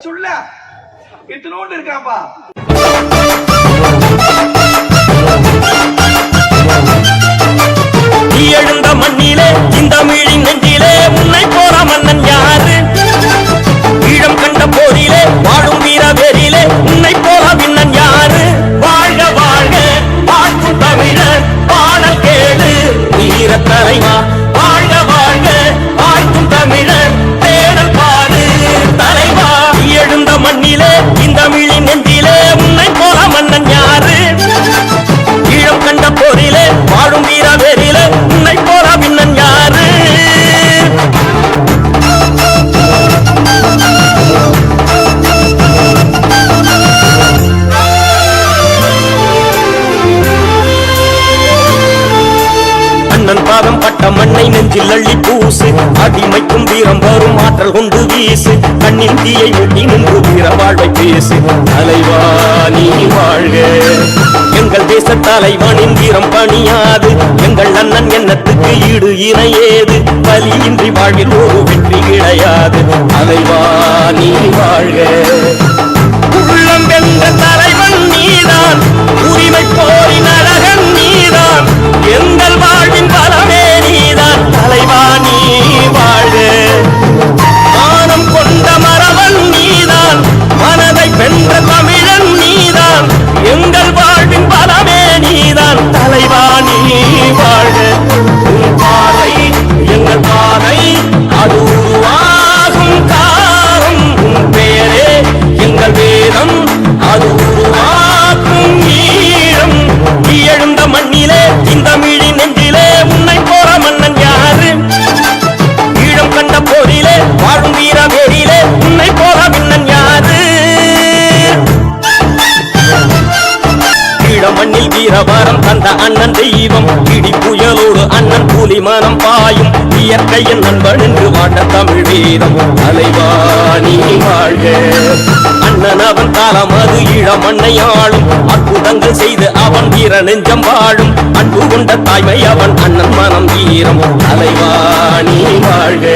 சொல்ல. இத்தனோண்டு இருக்காப்பா மண்ணை நெஞ்சில் அள்ளி பூசு. அடிமைக்கும் வீரம் வரும் ஆற்றல் கொண்டு வீசு. கண்ணின் தீயை ஒட்டி நின்று வீர வாழ்வை பேசு. தலைவா நீ வாழ்க. எங்கள் தேச தலைவனின் வீரம் பணியாது. எங்கள் அண்ணன் எண்ணத்துக்கு ஈடு இணையேது? பலியின்றி வாழ்வில் ஒரு வெற்றி கிடையாது. மண்ணில் வீரபாரம் தந்த அண்ணன் தெய்வம். இடி புயலோடு அண்ணன் கூலி மனம் பாயும். இயற்கையின் நண்பன் என்று வாட்ட தமிழ் வீரம். அலைவாணி வாழ்க. அண்ணன் அவன் காலம் அது ஈழ மண்ணை ஆளும். அற்புதங்கள் செய்து அவன் வீர நெஞ்சம் வாழும். அன்பு கொண்ட தாய்மை அவன் அண்ணன் மனம் வீரம் அலைவாணி வாழ்க.